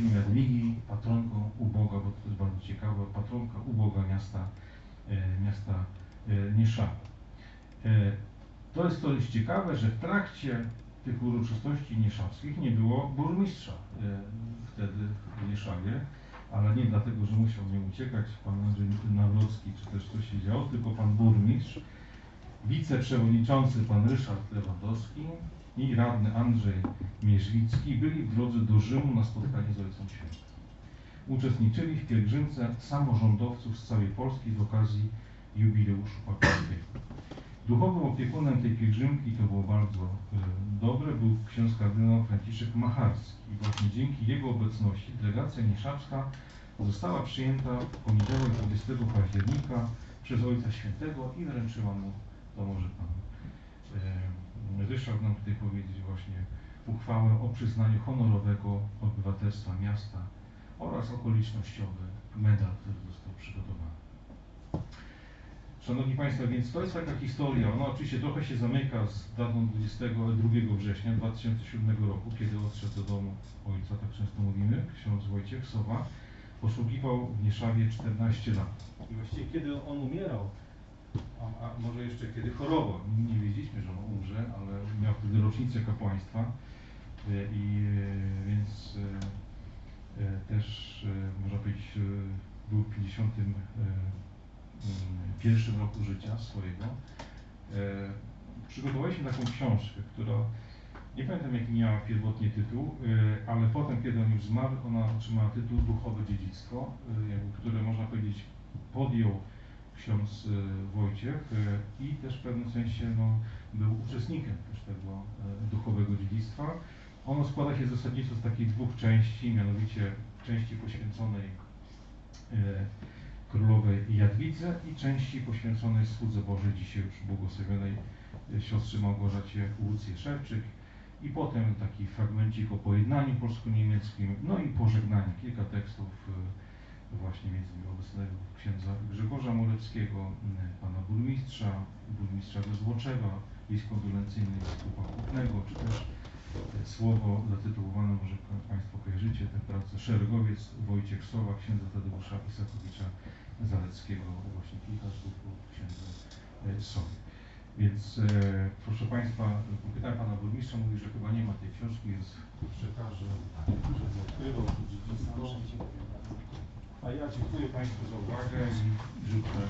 bogini Jadwigi, patronką uboga, bo to jest bardzo ciekawe, patronka uboga miasta, e, miasta e, Nieszawa. E, to jest to jest ciekawe, że w trakcie tych uroczystości nieszawskich nie było burmistrza wtedy w Nieszawie, ale nie dlatego, że musiał nie uciekać pan Andrzej Nawrocki, czy też coś się działo, tylko pan burmistrz, wiceprzewodniczący pan Ryszard Lewandowski i radny Andrzej Mierzwicki byli w drodze do Rzymu na spotkanie z Ojcem Świętym. Uczestniczyli w pielgrzymce samorządowców z całej Polski z okazji jubileuszu papieskiego. Duchowym opiekunem tej pielgrzymki, to było bardzo e, dobre, był ksiądz kardynał Franciszek Macharski. I właśnie dzięki jego obecności delegacja nieszawska została przyjęta w poniedziałek 20 października przez Ojca Świętego i wręczyła mu, to może Pan e, Ryszard nam tutaj powiedzieć właśnie, uchwałę o przyznaniu honorowego obywatelstwa miasta oraz okolicznościowy medal, który został przygotowany. Szanowni Państwo, więc to jest taka historia. Ona oczywiście trochę się zamyka z datą 22 września 2007 roku, kiedy odszedł do domu ojca, tak często mówimy, ksiądz Wojciech Sowa, posługiwał w Nieszawie 14 lat. I właściwie kiedy on umierał, a, a może jeszcze kiedy chorował, nie wiedzieliśmy, że on umrze, ale miał wtedy rocznicę kapłaństwa e, i e, więc e, też można powiedzieć był w 50 e, mm, pierwszym roku życia swojego. Przygotowaliśmy taką książkę, która nie pamiętam jaki miała pierwotnie tytuł, ale potem, kiedy on już zmarł, ona otrzymała tytuł Duchowe Dziedzictwo, które można powiedzieć podjął ksiądz e, Wojciech e, i też w pewnym sensie no, był uczestnikiem też tego e, duchowego dziedzictwa. Ono składa się zasadniczo z takich dwóch części, mianowicie części poświęconej królowej Jadwidze i części poświęconej Słudze Bożej, dzisiaj już błogosławionej siostrze Małgorzacie Łucję Szewczyk i potem taki fragmencik o pojednaniu polsko-niemieckim, no i pożegnanie, kilka tekstów właśnie między innymi obecnego księdza Grzegorza Molewskiego, m, pana burmistrza, burmistrza Bezłoczewa, list kondolencyjny biskupa Kupnego, czy też e, słowo zatytułowane, może pa- Państwo kojarzycie tę pracę, Szeregowiec Wojciech Sowa, księdza Tadeusza Isakowicza Zaleckiego, właśnie kilka słów o księdzu e, Sowie. Więc e, proszę Państwa, pytałem Pana Burmistrza, mówi, że chyba nie ma tej książki, więc przekażę, żeby odkrywał to dziedzictwo. A ja dziękuję Państwu za uwagę i życzę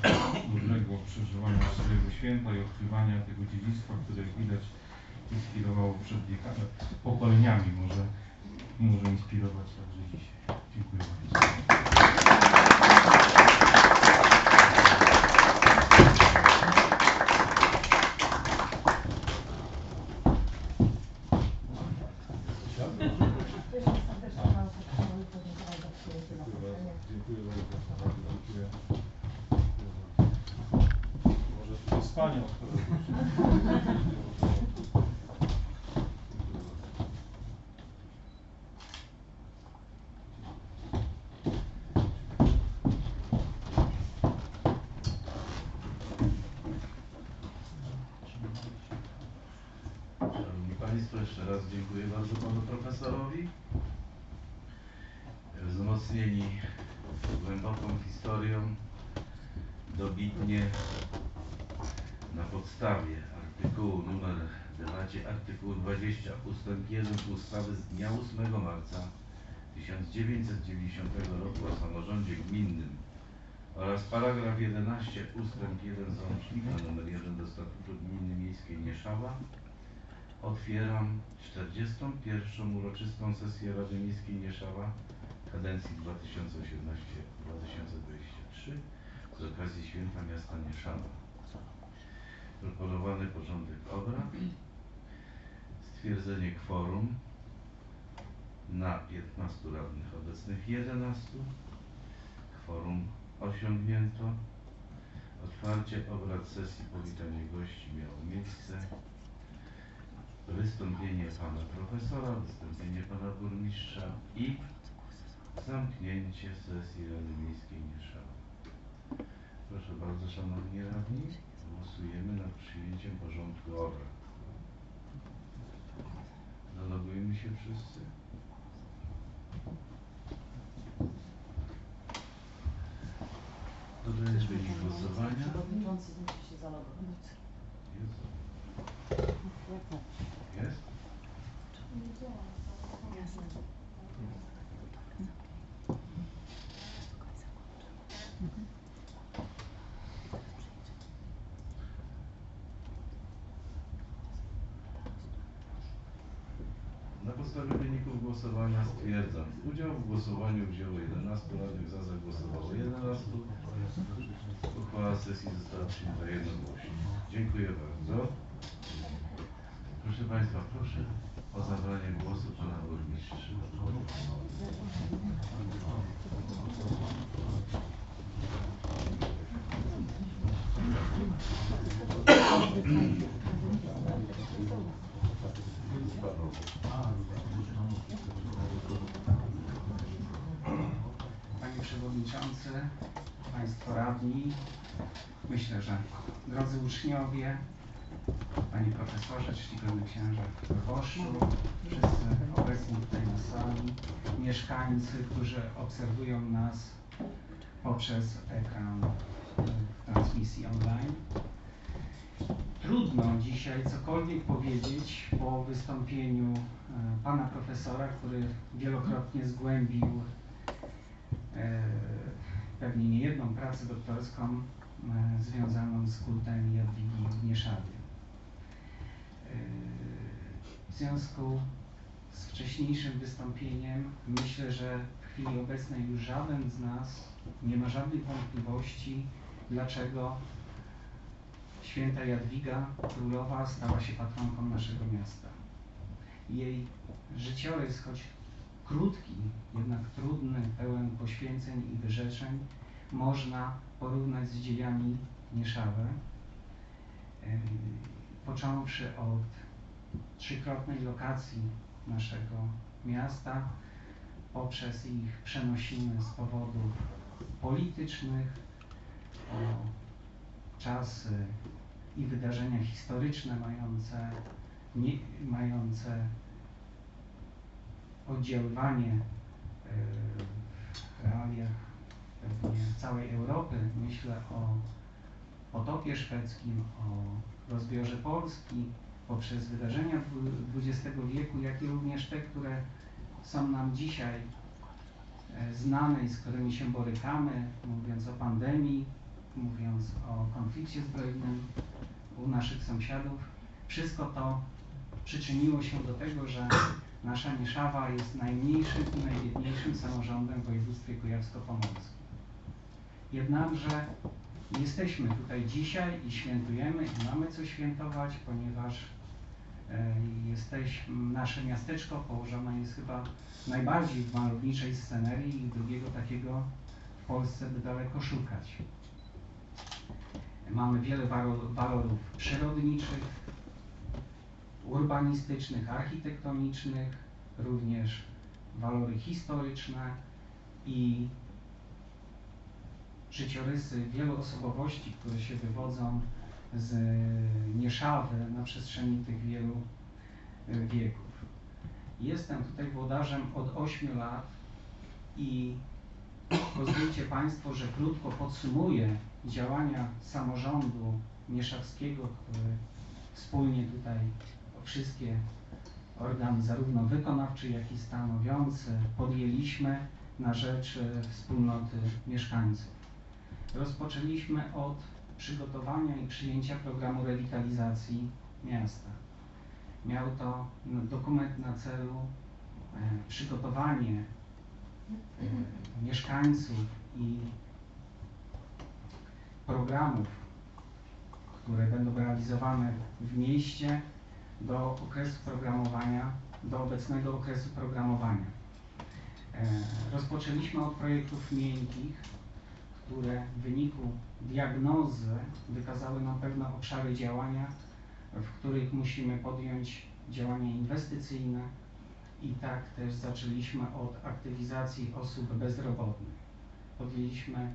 dobrego przeżywania swojego święta i odkrywania tego dziedzictwa, które jak widać inspirowało przed wiekami, pokoleniami może, może inspirować także dzisiaj. Dziękuję bardzo. Jeszcze serdecznie Panu Sekretarzowi podziękować za przyjęcie na spotkanie. Dziękuję bardzo. Bardzo dziękuję. Może tu z Panią. W debacie artykułu 20 ustęp 1 ustawy z dnia 8 marca 1990 roku o samorządzie gminnym oraz paragraf 11 ustęp 1 załącznika nr 1 do statutu gminy miejskiej Nieszawa Otwieram 41. uroczystą sesję Rady Miejskiej Nieszawa kadencji 2018-2023 z okazji Święta Miasta Nieszawa. Proponowany porządek obrad. Stwierdzenie kworum na 15 radnych obecnych 11. Kworum osiągnięto. Otwarcie obrad sesji powitanie gości miało miejsce wystąpienie pana profesora, wystąpienie pana burmistrza i zamknięcie sesji Rady Miejskiej Nieszawa. Proszę bardzo, szanowni radni, głosujemy nad przyjęciem porządku obrad. Szanowujmy się wszyscy. Dodajesz wyniki głosowania. Przewodniczący musi się zalogować. Jest. Jest? Jasne. Głosowania stwierdzam, udział w głosowaniu wzięło 11 radnych, za zagłosowało 11. Uchwała sesji została przyjęta jednogłośnie. Dziękuję bardzo. Proszę Państwa, proszę o zabranie głosu Pana Burmistrza. Panie Przewodniczący, Państwo Radni, myślę, że drodzy uczniowie, Panie Profesorze, czcigodny Księże proboszczu, wszyscy obecni tutaj na sali, mieszkańcy, którzy obserwują nas poprzez ekran transmisji online. Trudno dzisiaj cokolwiek powiedzieć po wystąpieniu e, Pana Profesora, który wielokrotnie zgłębił e, pewnie nie jedną pracę doktorską e, związaną z kultem Jadwigi. E, W związku z wcześniejszym wystąpieniem myślę, że w chwili obecnej już żaden z nas nie ma żadnych wątpliwości, dlaczego święta Jadwiga Królowa stała się patronką naszego miasta. Jej życiorys, choć krótki, jednak trudny, pełen poświęceń i wyrzeczeń, można porównać z dziejami Nieszawy, Yy, począwszy od trzykrotnej lokacji naszego miasta, poprzez ich przenosiny z powodów politycznych, o czasy i wydarzenia historyczne mające, nie, mające oddziaływanie e, w realiach całej Europy. Myślę o potopie szwedzkim, o rozbiorze Polski poprzez wydarzenia XX wieku, jak i również te, które są nam dzisiaj e, znane i z którymi się borykamy, mówiąc o pandemii, mówiąc o konflikcie zbrojnym u naszych sąsiadów. Wszystko to przyczyniło się do tego, że nasza Nieszawa jest najmniejszym i najbiedniejszym samorządem w województwie kujawsko-pomorskim. Jednakże jesteśmy tutaj dzisiaj i świętujemy i mamy co świętować, ponieważ e, jesteś, nasze miasteczko położone jest chyba najbardziej w malowniczej scenerii i drugiego takiego w Polsce by daleko szukać. Mamy wiele walorów przyrodniczych, urbanistycznych, architektonicznych, również walory historyczne i życiorysy wielu osobowości, które się wywodzą z Nieszawy na przestrzeni tych wielu e, wieków. Jestem tutaj włodarzem od 8 lat i pozwólcie Państwo, że krótko podsumuję działania samorządu nieszawskiego, który wspólnie tutaj wszystkie organy, zarówno wykonawczy, jak i stanowiący, podjęliśmy na rzecz e, wspólnoty mieszkańców. Rozpoczęliśmy od przygotowania i przyjęcia programu rewitalizacji miasta. Miał to dokument na celu e, przygotowanie e, mieszkańców i programów, które będą realizowane w mieście do okresu programowania, do obecnego okresu programowania. E, Rozpoczęliśmy od projektów miękkich, które w wyniku diagnozy wykazały nam pewne obszary działania, w których musimy podjąć działania inwestycyjne i tak też zaczęliśmy od aktywizacji osób bezrobotnych. Podjęliśmy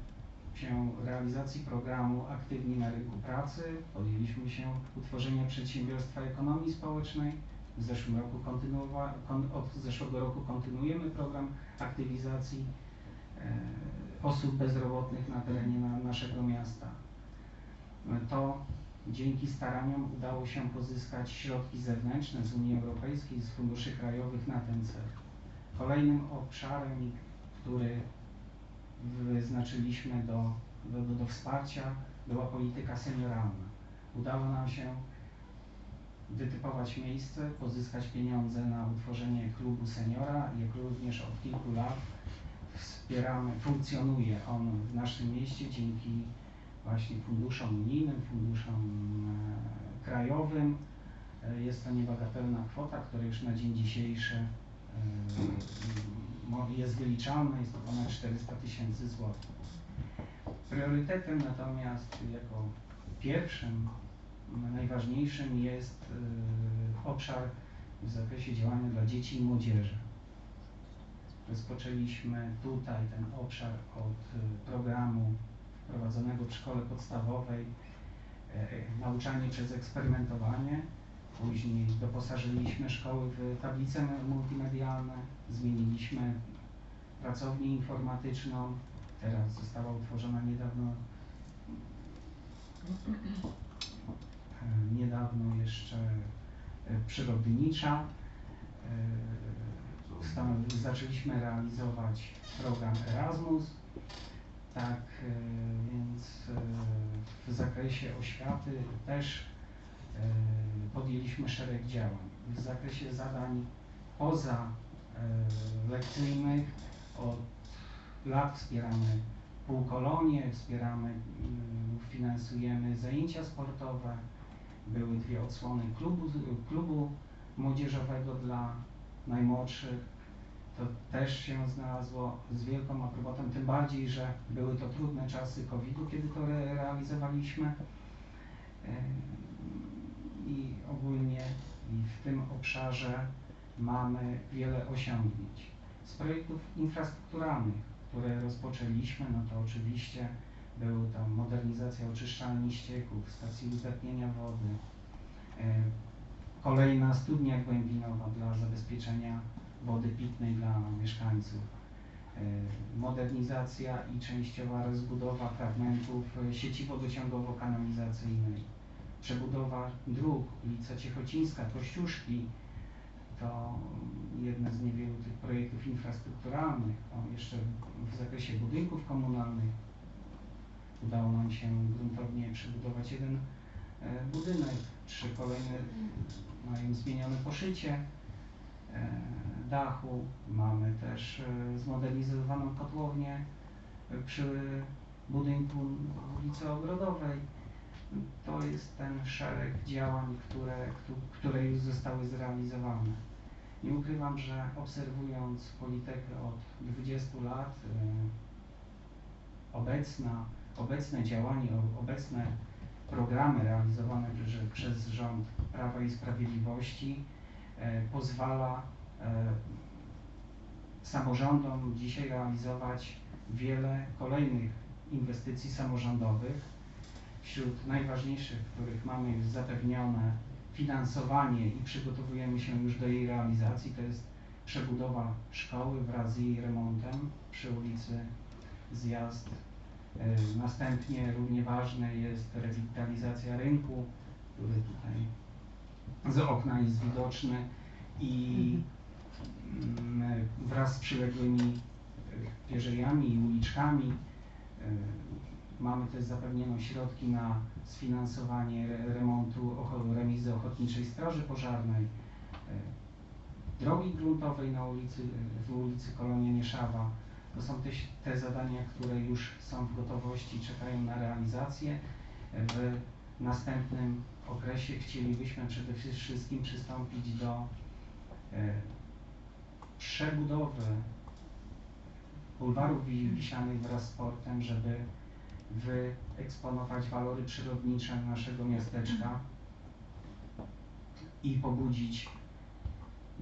się realizacji programu Aktywni na rynku pracy, podjęliśmy się utworzenia przedsiębiorstwa ekonomii społecznej. W zeszłym roku kontynuowa, kon, od zeszłego roku kontynuujemy program aktywizacji e, osób bezrobotnych na terenie na, naszego miasta. to dzięki staraniom udało się pozyskać środki zewnętrzne z Unii Europejskiej, z funduszy krajowych na ten cel. Kolejnym obszarem, który wyznaczyliśmy do, do, do wsparcia była polityka senioralna. Udało nam się wytypować miejsce, pozyskać pieniądze na utworzenie klubu seniora, jak również od kilku lat wspieramy, funkcjonuje on w naszym mieście dzięki właśnie funduszom unijnym, funduszom e, krajowym. E, Jest to niebagatelna kwota, która już na dzień dzisiejszy e, jest wyliczalna, jest to ponad 400 tysięcy złotych. Priorytetem natomiast jako pierwszym, m, najważniejszym jest e, obszar w zakresie działania dla dzieci i młodzieży. Rozpoczęliśmy tutaj ten obszar od e, programu prowadzonego w szkole podstawowej, e, e, nauczanie przez eksperymentowanie. Później doposażyliśmy szkoły w tablice multimedialne, zmieniliśmy pracownię informatyczną. Teraz została utworzona niedawno e, niedawno jeszcze e, przyrodnicza. E, Zaczęliśmy realizować program Erasmus. Tak, więc w zakresie oświaty też podjęliśmy szereg działań. W zakresie zadań poza e, lekcyjnych od lat wspieramy półkolonie, wspieramy, mm, finansujemy zajęcia sportowe. Były dwie odsłony klubu, klubu młodzieżowego dla najmłodszych. To też się znalazło z wielką aprobatą, tym bardziej, że były to trudne czasy COVID-u, kiedy to re realizowaliśmy. I ogólnie w tym obszarze mamy wiele osiągnięć. Z projektów infrastrukturalnych, które rozpoczęliśmy, no to oczywiście były to modernizacja oczyszczalni ścieków, stacji uzdatnienia wody, e, kolejna studnia głębinowa dla zabezpieczenia wody pitnej dla mieszkańców, e, modernizacja i częściowa rozbudowa fragmentów sieci wodociągowo-kanalizacyjnej, przebudowa dróg, ulica Ciechocińska, Kościuszki, to jedne z niewielu tych projektów infrastrukturalnych. O, jeszcze w zakresie budynków komunalnych udało nam się gruntownie przebudować jeden e, budynek, trzy kolejne mają zmienione poszycie e, dachu. Mamy też e, zmodernizowaną kotłownię przy budynku ulicy Ogrodowej. To jest ten szereg działań, które, któ- które już zostały zrealizowane. Nie ukrywam, że obserwując politykę od 20 lat, e, obecna, obecne działanie, obecne programy realizowane prze- przez rząd Prawa i Sprawiedliwości e, pozwala e, samorządom dzisiaj realizować wiele kolejnych inwestycji samorządowych. Wśród najważniejszych, których mamy już zapewnione finansowanie i przygotowujemy się już do jej realizacji, to jest przebudowa szkoły wraz z jej remontem przy ulicy Zjazd. E, Następnie równie ważne jest rewitalizacja rynku, który tutaj z okna jest widoczny i mm, wraz z przyległymi pierzejami i uliczkami e, mamy też zapewnione środki na sfinansowanie re- remontu remizy Ochotniczej Straży Pożarnej, e, drogi gruntowej na ulicy, w ulicy Kolonia Nieszawa. To są też te zadania, które już są w gotowości, czekają na realizację. W następnym okresie chcielibyśmy przede wszystkim przystąpić do e, przebudowy bulwarów wi- wiślanych wraz z portem, żeby wyeksponować walory przyrodnicze naszego miasteczka i pobudzić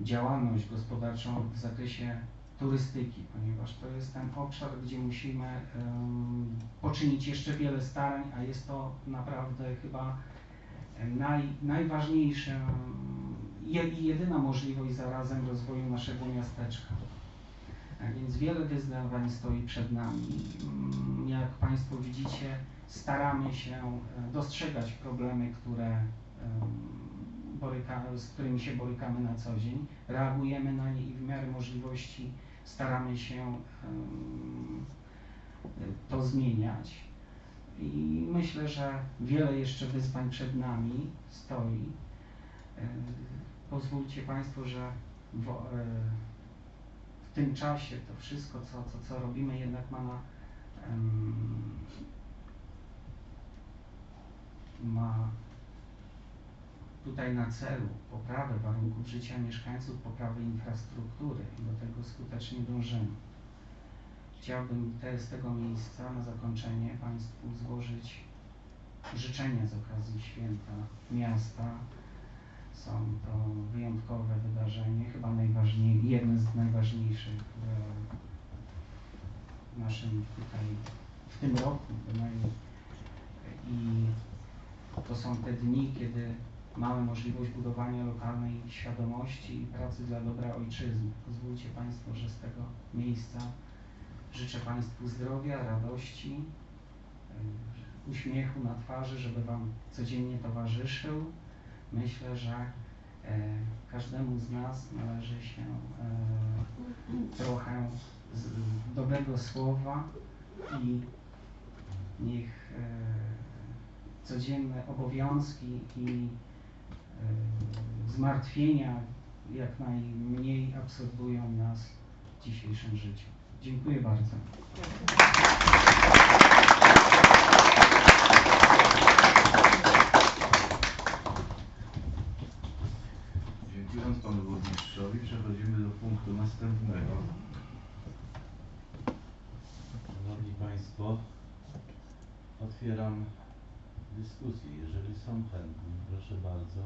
działalność gospodarczą w zakresie turystyki, ponieważ to jest ten obszar, gdzie musimy em, poczynić jeszcze wiele starań, a jest to naprawdę chyba naj, najważniejsza i jedyna możliwość zarazem rozwoju naszego miasteczka. Więc wiele wyzwań stoi przed nami. Mm, Jak Państwo widzicie, staramy się e, dostrzegać problemy, które, boryka, z którymi się borykamy na co dzień, reagujemy na nie i w miarę możliwości staramy się to zmieniać. I myślę, że wiele jeszcze wyzwań przed nami stoi. E, Pozwólcie Państwo, że w, w tym czasie to wszystko, co, co, co robimy, jednak ma na, em, ma tutaj na celu poprawę warunków życia mieszkańców, poprawę infrastruktury i do tego skutecznie dążymy. Chciałbym te, z tego miejsca na zakończenie Państwu złożyć życzenia z okazji święta miasta. Są to wyjątkowe wydarzenie, chyba najważniej, jedne z najważniejszych w, w naszym tutaj, w tym roku bynajmniej. I to są te dni, kiedy mamy możliwość budowania lokalnej świadomości i pracy dla dobra ojczyzny. Pozwólcie Państwo, że z tego miejsca życzę Państwu zdrowia, radości, y, uśmiechu na twarzy, żeby Wam codziennie towarzyszył. Myślę, że e, każdemu z nas należy się e, trochę z, dobrego słowa i niech e, codzienne obowiązki i zmartwienia jak najmniej absorbują nas w dzisiejszym życiu. Dziękuję bardzo. Dziękując panu burmistrzowi, przechodzimy do punktu następnego. Szanowni Państwo, otwieram dyskusję. Jeżeli są chętni, proszę bardzo,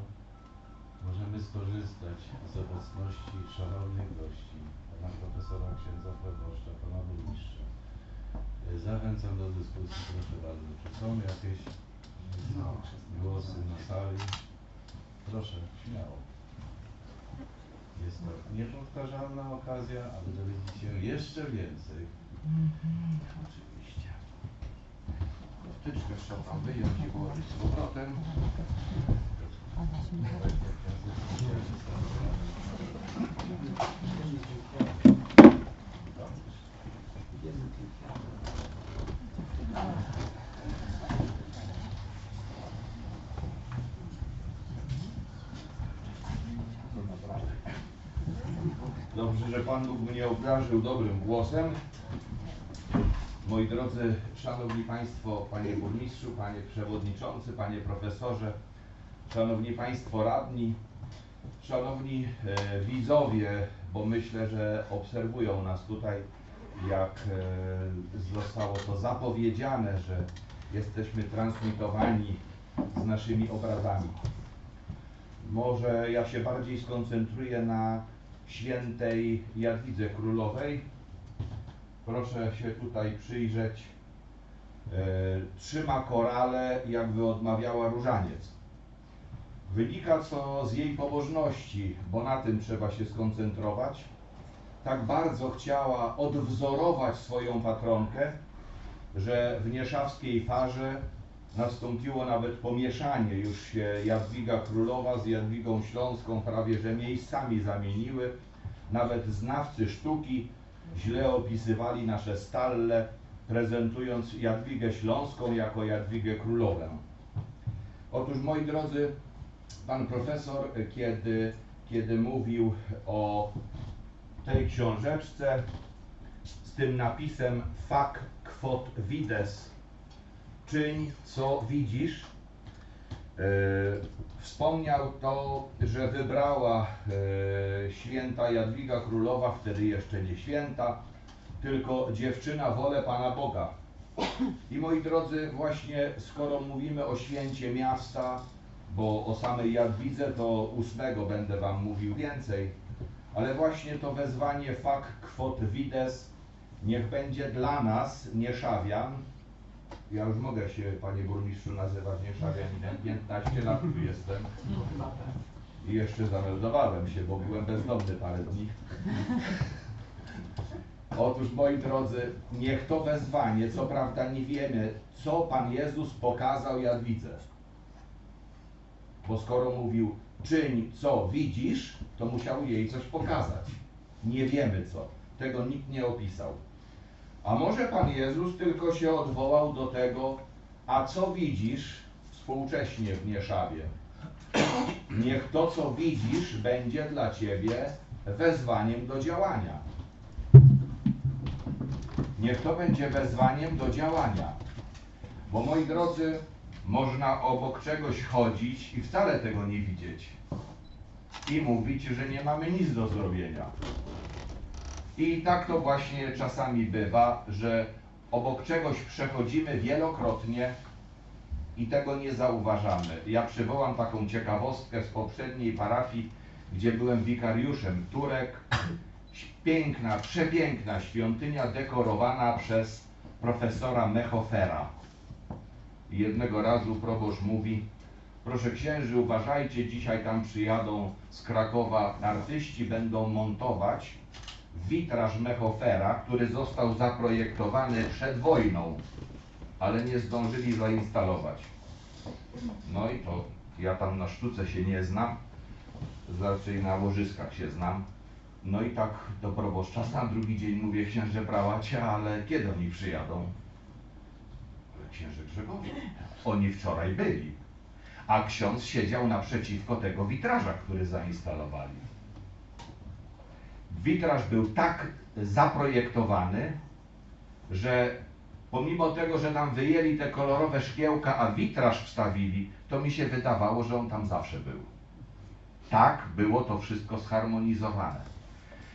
możemy skorzystać z obecności szanownych gości, pana profesora, księdza proboszcza, pana burmistrza. E, Zachęcam do dyskusji, proszę bardzo. Czy są jakieś głosy na sali? Proszę, śmiało. Jest to niepowtarzalna okazja, aby dowiedzieć się jeszcze więcej. Oczywiście. Wtyczkę trzeba wyjąć i włożyć z powrotem. Dobrze, że Pan Bóg mnie obdarzył dobrym głosem. Moi drodzy, Szanowni Państwo, Panie Burmistrzu, Panie Przewodniczący, Panie Profesorze, Szanowni Państwo Radni, Szanowni e, widzowie, bo myślę, że obserwują nas tutaj, jak e, zostało to zapowiedziane, że jesteśmy transmitowani z naszymi obrazami. Może ja się bardziej skoncentruję na świętej Jadwidze Królowej. Proszę się tutaj przyjrzeć. E, trzyma korale, jakby odmawiała różaniec. Wynika to z jej pobożności, bo na tym trzeba się skoncentrować. Tak bardzo chciała odwzorować swoją patronkę, że w nieszawskiej farze nastąpiło nawet pomieszanie. Już się Jadwiga Królowa z Jadwigą Śląską prawie że miejscami zamieniły. Nawet znawcy sztuki źle opisywali nasze stalle, prezentując Jadwigę Śląską jako Jadwigę Królowę. Otóż, moi drodzy, pan profesor, kiedy, kiedy mówił o tej książeczce z tym napisem Fac quod vides, czyń co widzisz, wspomniał to, że wybrała e, święta Jadwiga Królowa, wtedy jeszcze nie święta, tylko dziewczyna wolę Pana Boga. I moi drodzy, właśnie skoro mówimy o święcie miasta, bo o samej Jadwidze to ósmego będę Wam mówił więcej, ale właśnie to wezwanie fac quod vides niech będzie dla nas, Nieszawian, ja już mogę się, panie burmistrzu, nazywać Nieszawianinem, 15 lat tu jestem i jeszcze zameldowałem się, bo byłem bezdomny parę dni. Otóż moi drodzy, niech to wezwanie, co prawda nie wiemy, co Pan Jezus pokazał Jadwidze. Bo skoro mówił, czyń co widzisz, to musiał jej coś pokazać. Nie wiemy co. Tego nikt nie opisał. A może Pan Jezus tylko się odwołał do tego, a co widzisz współcześnie w Nieszawie? Niech to, co widzisz, będzie dla Ciebie wezwaniem do działania. Niech to będzie wezwaniem do działania. Bo moi drodzy, można obok czegoś chodzić i wcale tego nie widzieć. I mówić, że nie mamy nic do zrobienia. I tak to właśnie czasami bywa, że obok czegoś przechodzimy wielokrotnie i tego nie zauważamy. Ja przywołam taką ciekawostkę z poprzedniej parafii, gdzie byłem wikariuszem. Turek, piękna, przepiękna świątynia dekorowana przez profesora Mechofera. Jednego razu proboszcz mówi, proszę księży, uważajcie, dzisiaj tam przyjadą z Krakowa artyści, będą montować witraż Mechofera, który został zaprojektowany przed wojną, ale nie zdążyli zainstalować. No i to ja tam na sztuce się nie znam, raczej na łożyskach się znam. No i tak do proboszcza sam drugi dzień mówię, księże prałacie, ale kiedy oni przyjadą? Ale księże Grzegorz, oni wczoraj byli. A ksiądz siedział naprzeciwko tego witraża, który zainstalowali. Witraż był tak zaprojektowany, że pomimo tego, że tam wyjęli te kolorowe szkiełka, a witraż wstawili, to mi się wydawało, że on tam zawsze był. Tak było to wszystko zharmonizowane.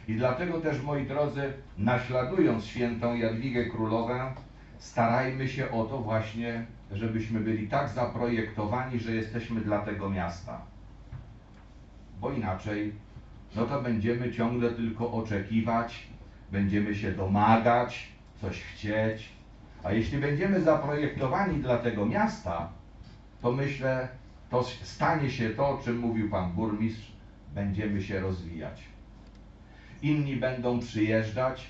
I dlatego też, moi drodzy, naśladując świętą Jadwigę Królowę, starajmy się o to właśnie, żebyśmy byli tak zaprojektowani, że jesteśmy dla tego miasta. Bo inaczej, no to będziemy ciągle tylko oczekiwać, będziemy się domagać, coś chcieć. A jeśli będziemy zaprojektowani dla tego miasta, to myślę, to stanie się to, o czym mówił pan burmistrz, będziemy się rozwijać. Inni będą przyjeżdżać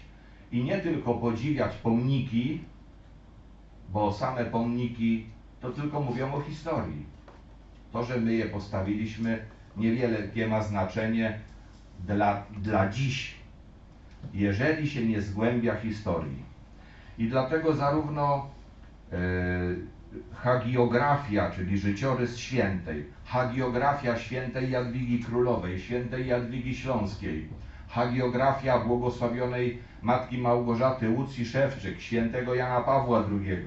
i nie tylko podziwiać pomniki, bo same pomniki to tylko mówią o historii. To, że my je postawiliśmy, niewielkie ma znaczenie dla, dla dziś, jeżeli się nie zgłębia historii. I dlatego zarówno e, hagiografia, czyli życiorys świętej, hagiografia świętej Jadwigi Królowej, świętej Jadwigi Śląskiej, hagiografia błogosławionej Matki Małgorzaty Łucji Szewczyk, świętego Jana Pawła II.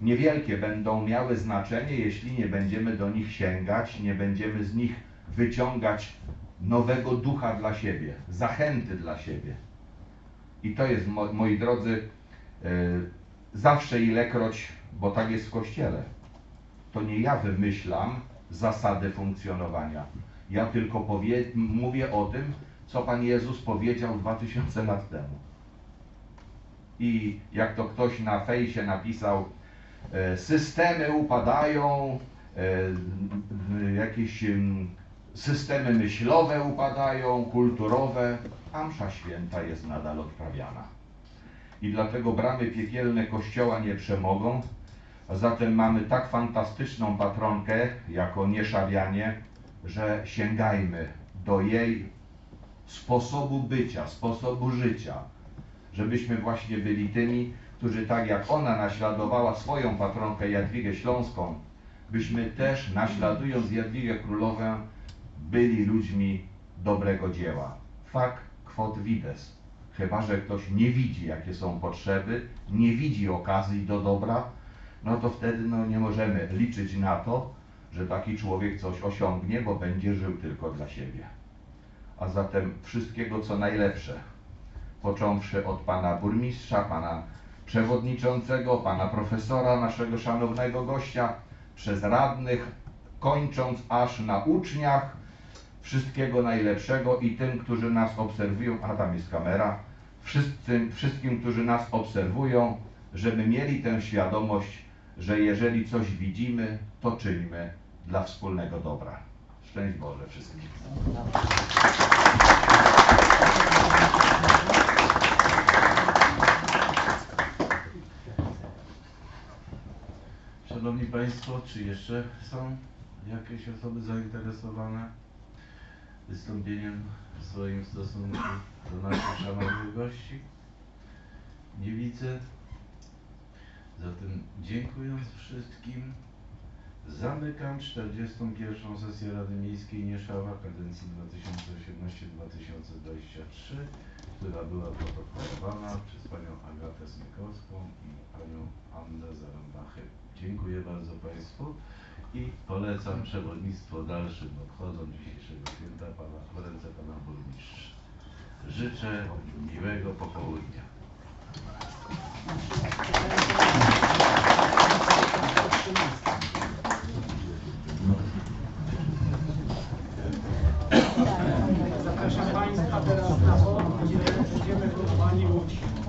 Niewielkie będą miały znaczenie, jeśli nie będziemy do nich sięgać, nie będziemy z nich wyciągać nowego ducha dla siebie, zachęty dla siebie. I to jest, mo, moi drodzy, yy, zawsze ilekroć, bo tak jest w Kościele, to nie ja wymyślam zasady funkcjonowania. Ja tylko powie, mówię o tym, co Pan Jezus powiedział 2000 lat temu. I jak to ktoś na fejsie napisał, e, systemy upadają, e, jakieś em, systemy myślowe upadają, kulturowe, a msza święta jest nadal odprawiana. I dlatego bramy piekielne Kościoła nie przemogą, a zatem mamy tak fantastyczną patronkę, jako Nieszawianie, że sięgajmy do jej sposobu bycia, sposobu życia, żebyśmy właśnie byli tymi, którzy tak jak ona naśladowała swoją patronkę Jadwigę Śląską, byśmy też naśladując Jadwigę Królowę byli ludźmi dobrego dzieła. Fac quod vides. Chyba, że ktoś nie widzi, jakie są potrzeby, nie widzi okazji do dobra, no to wtedy no, nie możemy liczyć na to, że taki człowiek coś osiągnie, bo będzie żył tylko dla siebie. A zatem wszystkiego co najlepsze, począwszy od pana burmistrza, pana przewodniczącego, pana profesora, naszego szanownego gościa, przez radnych, kończąc aż na uczniach, wszystkiego najlepszego i tym, którzy nas obserwują, a tam jest kamera, wszystkim, wszystkim, którzy nas obserwują, żeby mieli tę świadomość, że jeżeli coś widzimy, to czyńmy dla wspólnego dobra. Szczęść Boże wszystkim. Szanowni Państwo, czy jeszcze są jakieś osoby zainteresowane? Wystąpieniem swoim w stosunku do naszych szanownych gości? Nie widzę. Zatem dziękując wszystkim, zamykam 41. sesję Rady Miejskiej Nieszawa kadencji 2018-2023, która była protokołowana przez panią Agatę Smykowską i panią Annę Zarambachę. Dziękuję bardzo Państwu i polecam przewodnictwo dalszym obchodom dzisiejszego święta pana, w ręce pana burmistrza. Życzę miłego popołudnia. Zapraszam Państwa teraz na bok, gdzie będziemy budowali łódź.